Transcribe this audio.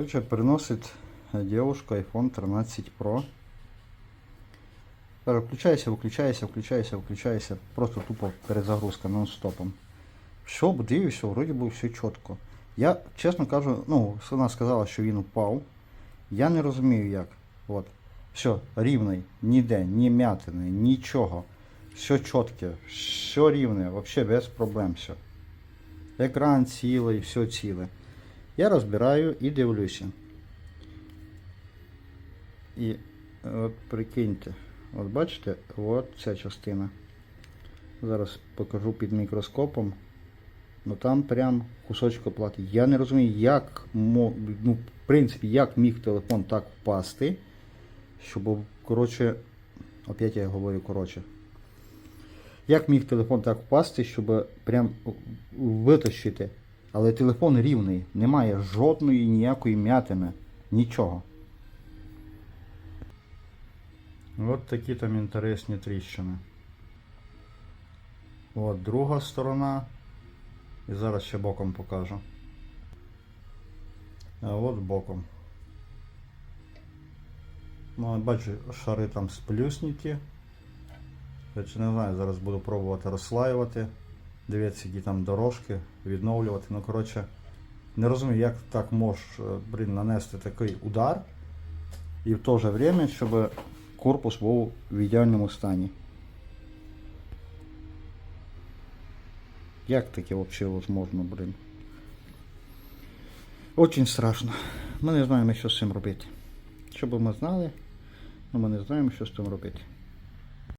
Короче, приносит девушка iPhone 13 Pro. Включайся, виключайся, включайся, виключайся. Просто тупо перезагрузка нон-стопом. Все, дивишся, вроді би все чітко. Я, чесно кажу, ну, вона сказала, що він упав. Я не розумію як. От. Все, рівний, ніде, ні м'ятини, нічого. Все чітке, все рівне, взагалі без проблем все. Екран цілий, все ціле. Я розбираю і дивлюся. І от прикиньте, от бачите, от ця частина. Зараз покажу під мікроскопом. Ну там прям кусочок оплати. Я не розумію, як ну, в принципі, як міг телефон так впасти, щоб, коротше, опять я говорю, коротше. Як міг телефон так впасти, щоб прям витащити. Але телефон рівний, немає жодної ніякої м'ятини, нічого. От такі там інтересні тріщини. От друга сторона. І зараз ще боком покажу. А от боком. Ну, бачу, шари там сплюснуті. Короче, не знаю, зараз буду пробувати розслаювати. Дивіться, які там дорожки, відновлювати. Ну, коротше, не розумію, як так можеш, е, блін, нанести такий удар. І в то же время, щоб корпус був в ідеальному стані. Як таке взагалі возможно, блін? Очень страшно. Ми не знаємо, що з цим робити. Що би ми знали, але ми не знаємо, що з цим робити.